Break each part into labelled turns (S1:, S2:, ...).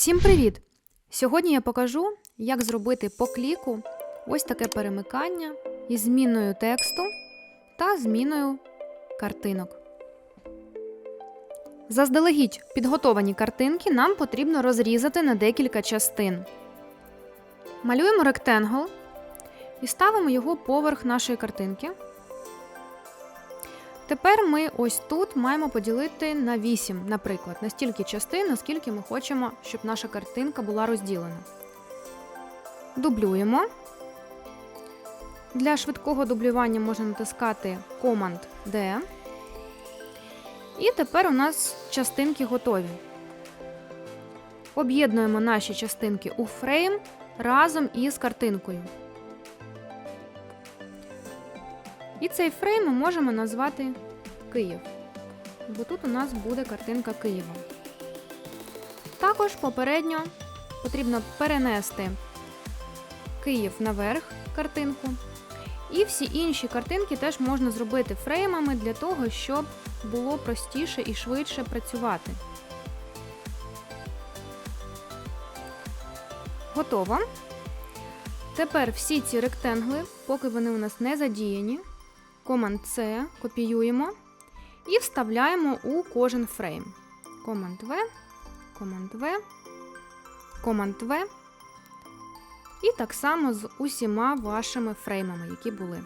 S1: Всім привіт! Сьогодні я покажу, як зробити по кліку ось таке перемикання із зміною тексту та зміною картинок. Заздалегідь підготовані картинки нам потрібно розрізати на декілька частин. Малюємо ректенгл і ставимо його поверх нашої картинки. Тепер ми ось тут маємо поділити на 8, наприклад, на стільки частин, наскільки ми хочемо, щоб наша картинка була розділена. Дублюємо. Для швидкого дублювання можна натискати Command D. І тепер у нас частинки готові. Об'єднуємо наші частинки у фрейм разом із картинкою. І цей фрейм ми можемо назвати Київ. Бо тут у нас буде картинка Києва. Також попередньо потрібно перенести Київ наверх картинку. І всі інші картинки теж можна зробити фреймами для того, щоб було простіше і швидше працювати. Готово. Тепер всі ці ректангли, поки вони у нас не задіяні, Command-C копіюємо і вставляємо у кожен фрейм. Command-V, Command-V, Command-V. І так само з усіма вашими фреймами, які були.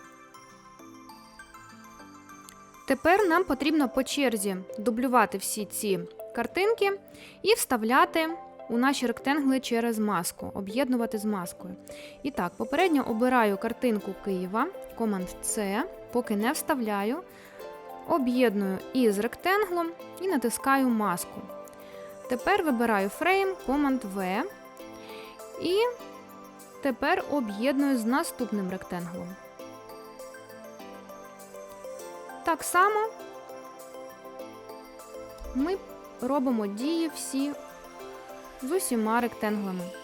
S1: Тепер нам потрібно по черзі дублювати всі ці картинки і вставляти у наші ректангли через маску, об'єднувати з маскою. І так, попередньо обираю картинку Києва, Command-C, поки не вставляю, об'єдную із ректанглом і натискаю маску. Тепер вибираю фрейм, Command-V і тепер об'єдную з наступним ректанглом. Так само ми робимо дії всі з усіма ректанглами.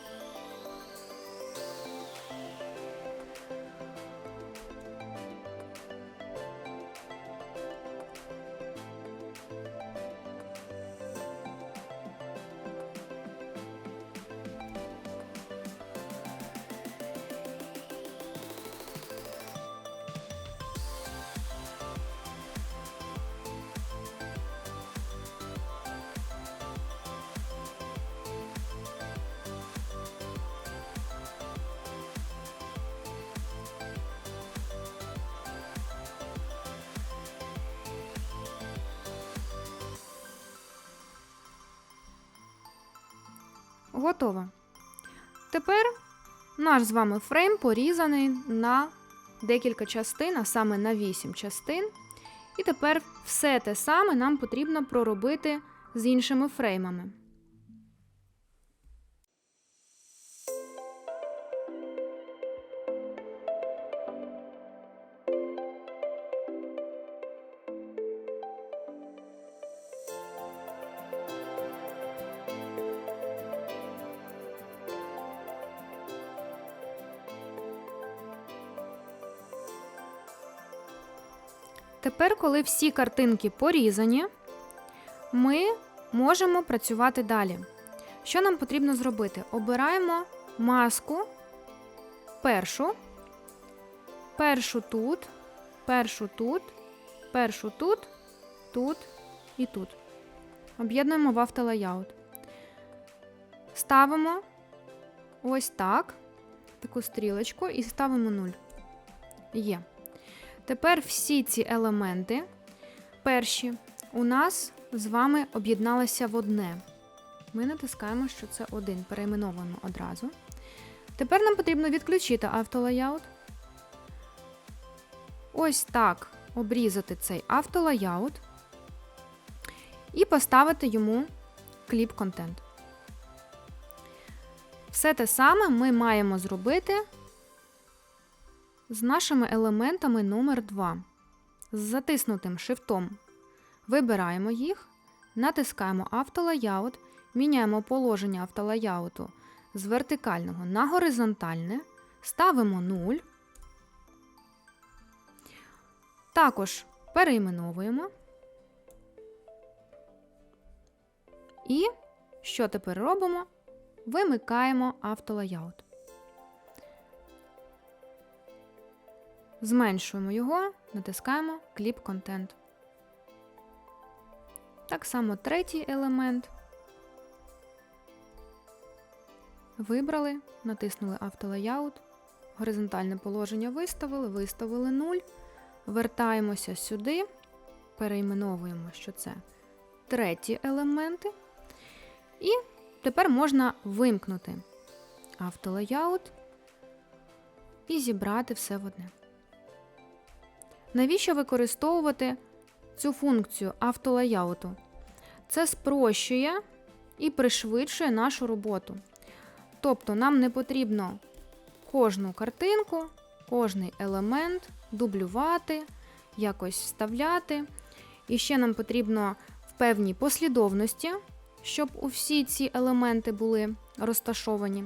S1: Готово. Тепер наш з вами фрейм порізаний на декілька частин, а саме на 8 частин. І тепер все те саме нам потрібно проробити з іншими фреймами. Тепер, коли всі картинки порізані, ми можемо працювати далі. Що нам потрібно зробити? Обираємо маску першу, першу тут, першу тут, першу тут, тут і тут. Об'єднуємо в автолаyout. Ставимо ось так, таку стрілочку і ставимо 0. Є. Тепер всі ці елементи, перші, у нас з вами об'єдналися в одне. Ми натискаємо, що це один, перейменовано одразу. Тепер нам потрібно відключити автолаyout. Ось так обрізати цей автолаyout і поставити йому кліп контент. Все те саме ми маємо зробити з нашими елементами номер 2 З затиснутим шифтом вибираємо їх, натискаємо автолаyout, міняємо положення автолаyoutу з вертикального на горизонтальне, ставимо 0. Також перейменовуємо. І що тепер робимо? вимикаємо автолаyout. Зменшуємо його, натискаємо Clip Content. Так само третій елемент. Вибрали, натиснули автолаyout, горизонтальне положення виставили, виставили 0. Вертаємося сюди, перейменовуємо, що це треті елементи. І тепер можна вимкнути автолаyout і зібрати все в одне. Навіщо використовувати цю функцію автолаyoutу? Це спрощує і пришвидшує нашу роботу. Тобто нам не потрібно кожну картинку, кожний елемент дублювати, якось вставляти. І ще нам потрібно в певній послідовності, щоб усі ці елементи були розташовані.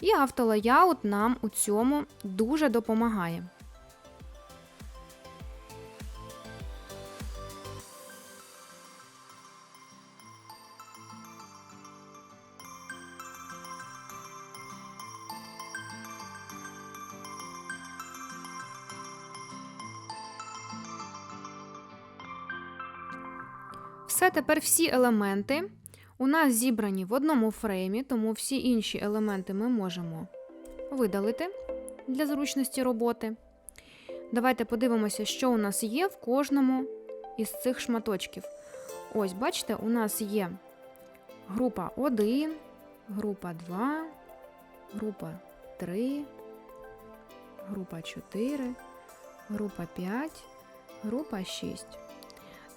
S1: І автолаyout нам у цьому дуже допомагає. Тепер всі елементи у нас зібрані в одному фреймі, тому всі інші елементи ми можемо видалити для зручності роботи. Давайте подивимося, що у нас є в кожному із цих шматочків. Ось, бачите, у нас є група 1, група 2, група 3, група 4, група 5, група 6.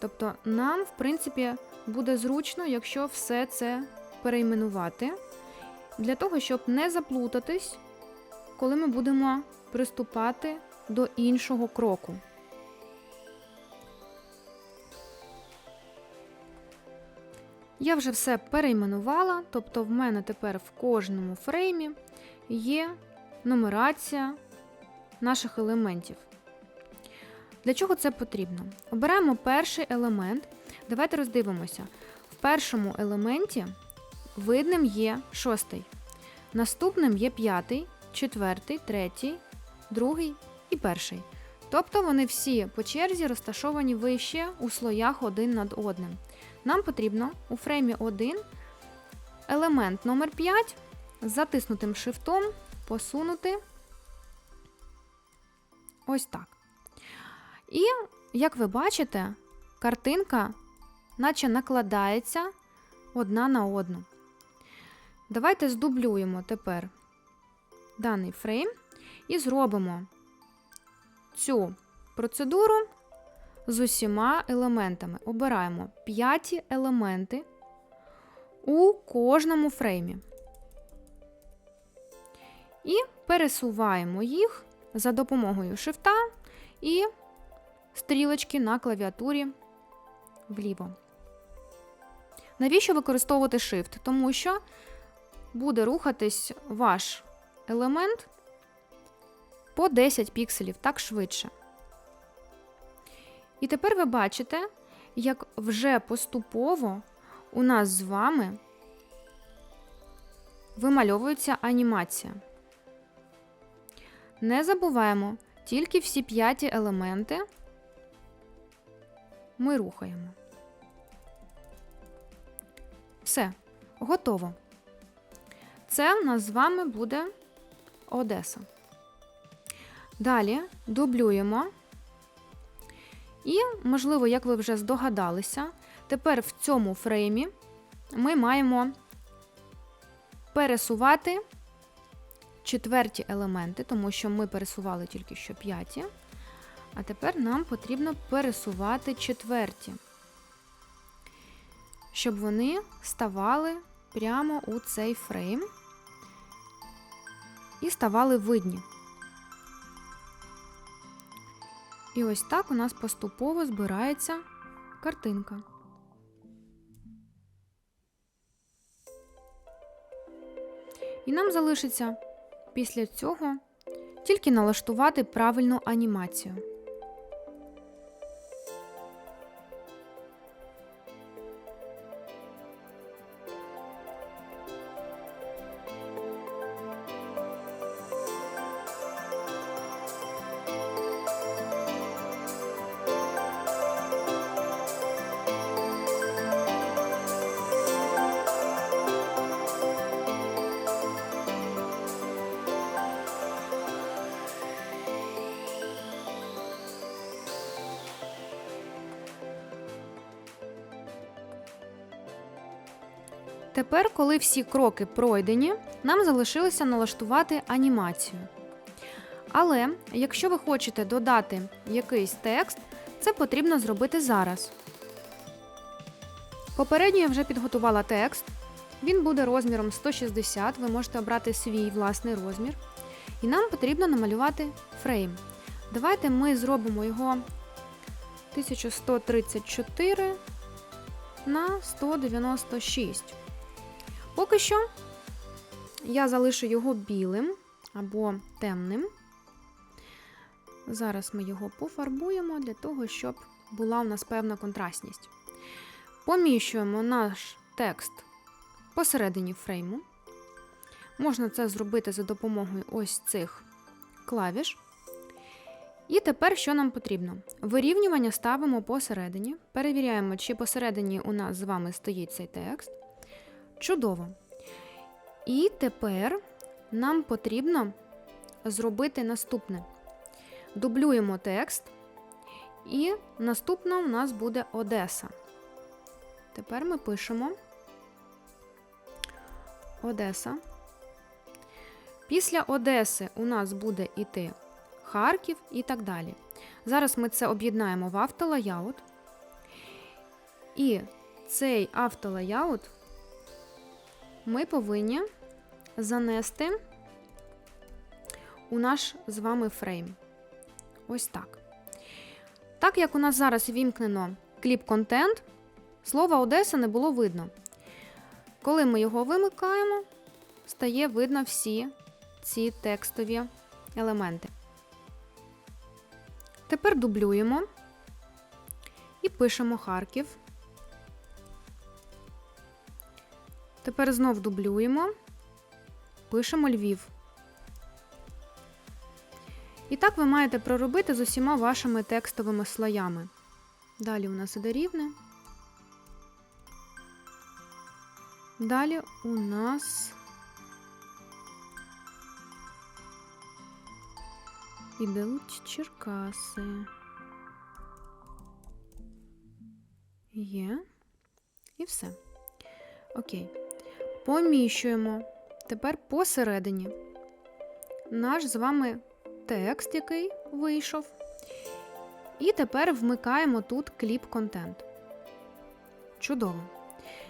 S1: Тобто нам, в принципі, буде зручно, якщо все це перейменувати, для того, щоб не заплутатись, коли ми будемо приступати до іншого кроку. Я вже все перейменувала, тобто в мене тепер в кожному фреймі є нумерація наших елементів. Для чого це потрібно? Обираємо перший елемент. Давайте роздивимося. В першому елементі видним є шостий. Наступним є п'ятий, четвертий, третій, другий і перший. Тобто вони всі по черзі розташовані вище у слоях один над одним. Нам потрібно у фреймі 1 елемент номер 5 з затиснутим шифтом посунути ось так. І, як ви бачите, картинка наче накладається одна на одну. Давайте здублюємо тепер даний фрейм і зробимо цю процедуру з усіма елементами. Обираємо 5 елементи у кожному фреймі. І пересуваємо їх за допомогою шифта і стрілочки на клавіатурі вліво. Навіщо використовувати Shift? Тому що буде рухатись ваш елемент по 10 пікселів так швидше. І тепер ви бачите, як вже поступово у нас з вами вимальовується анімація. Не забуваємо, тільки всі п'яті елементи ми рухаємо. Все, готово. Це у нас з вами буде Одеса. Далі дублюємо. І, можливо, як ви вже здогадалися, тепер в цьому фреймі ми маємо пересувати четверті елементи, тому що ми пересували тільки що п'яті. А тепер нам потрібно пересувати четверті, щоб вони ставали прямо у цей фрейм і ставали видні. І ось так у нас поступово збирається картинка. І нам залишиться після цього тільки налаштувати правильну анімацію. Тепер, коли всі кроки пройдені, нам залишилося налаштувати анімацію. Але якщо ви хочете додати якийсь текст, це потрібно зробити зараз. Попередньо я вже підготувала текст. Він буде розміром 160, ви можете обрати свій власний розмір. І нам потрібно намалювати фрейм. Давайте ми зробимо його 1134 на 196. Поки що я залишу його білим або темним. Зараз ми його пофарбуємо для того, щоб була у нас певна контрастність. Поміщуємо наш текст посередині фрейму. Можна це зробити за допомогою ось цих клавіш. І тепер що нам потрібно? Вирівнювання ставимо посередині. Перевіряємо, чи посередині у нас з вами стоїть цей текст. Чудово. І тепер нам потрібно зробити наступне. Дублюємо текст, і наступна у нас буде Одеса. Тепер ми пишемо Одеса. Після Одеси у нас буде іти Харків і так далі. Зараз ми це об'єднаємо в автолаyout. І цей автолаyout ми повинні занести у наш з вами фрейм. Ось так. Так як у нас зараз вімкнено кліп-контент, слова Одеса не було видно. Коли ми його вимикаємо, стає видно всі ці текстові елементи. Тепер дублюємо і пишемо Харків. Тепер знов дублюємо, пишемо Львів. І так ви маєте проробити з усіма вашими текстовими слоями. Далі у нас іде рівне. Далі у нас ідуть Черкаси. Є. І все. Окей. Поміщуємо тепер посередині наш з вами текст, який вийшов. І тепер вмикаємо тут кліп-контент. Чудово.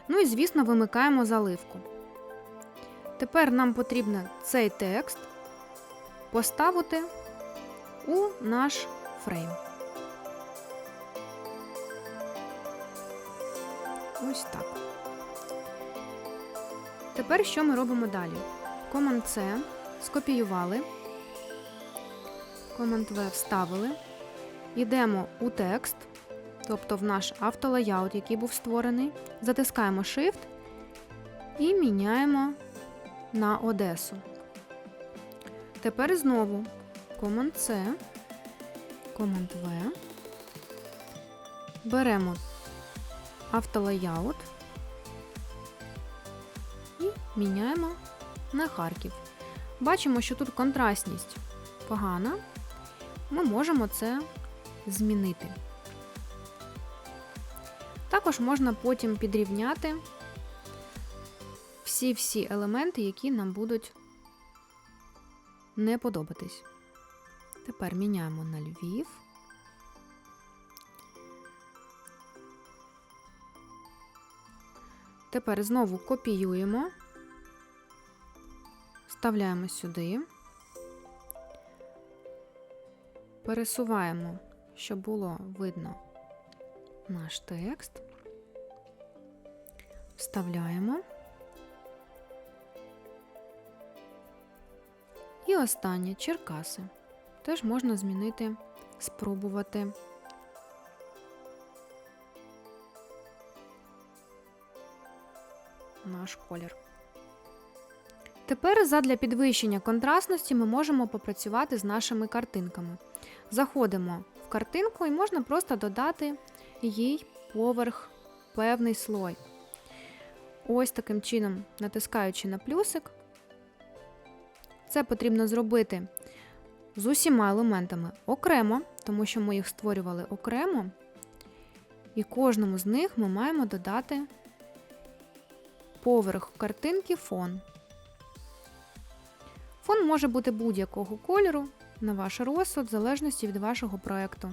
S1: Ну і, звісно, вимикаємо заливку. Тепер нам потрібно цей текст поставити у наш фрейм. Ось так. Тепер що ми робимо далі? Command-C скопіювали. Command-V вставили. Йдемо у текст, тобто в наш автолаyout, який був створений. Затискаємо Shift і міняємо на Одесу. Тепер знову Command-C, Command-V. Беремо автолаyout і міняємо на Харків. Бачимо, що тут контрастність погана. Ми можемо це змінити. Також можна потім підрівняти всі-всі елементи, які нам будуть не подобатись. Тепер міняємо на Львів. Тепер знову копіюємо, вставляємо сюди, пересуваємо, щоб було видно наш текст, вставляємо. І останнє Черкаси. Теж можна змінити, спробувати. Наш колір. Тепер задля підвищення контрастності ми можемо попрацювати з нашими картинками. Заходимо в картинку і можна просто додати їй поверх певний слой. Ось таким чином, натискаючи на плюсик, це потрібно зробити з усіма елементами окремо, тому що ми їх створювали окремо, і кожному з них ми маємо додати поверх картинки фон. Фон може бути будь-якого кольору на ваш розсуд, в залежності від вашого проєкту.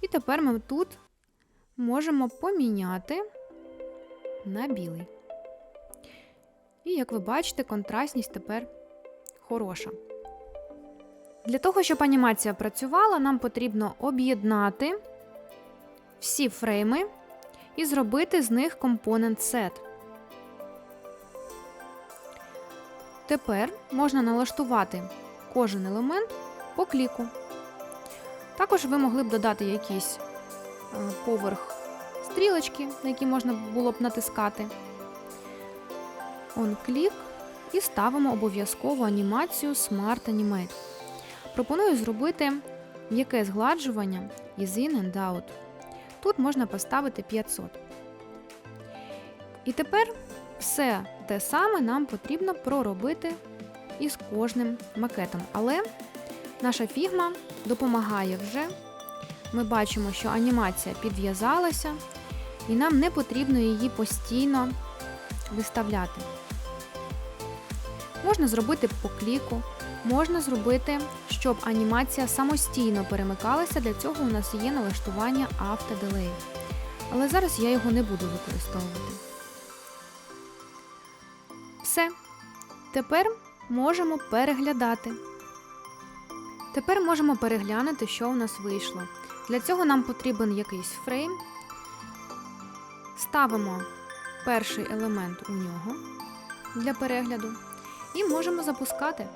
S1: І тепер ми тут можемо поміняти на білий. І як ви бачите, контрастність тепер хороша. Для того, щоб анімація працювала, нам потрібно об'єднати всі фрейми і зробити з них компонент set. Тепер можна налаштувати кожен елемент по кліку. Також ви могли б додати якийсь е, поверх стрілочки, на які можна було б натискати. On клік і ставимо обов'язково анімацію Smart Animate. Пропоную зробити м'яке згладжування із in and out. Тут можна поставити 500. І тепер все те саме нам потрібно проробити із кожним макетом. Але наша фігма допомагає вже. Ми бачимо, що анімація підв'язалася, і нам не потрібно її постійно виставляти. Можна зробити по кліку, можна зробити, щоб анімація самостійно перемикалася. Для цього у нас є налаштування автоделей. Але зараз я його не буду використовувати. Все. Тепер можемо переглядати. Тепер можемо переглянути, що у нас вийшло. Для цього нам потрібен якийсь фрейм. Ставимо перший елемент у нього для перегляду і можемо запускати.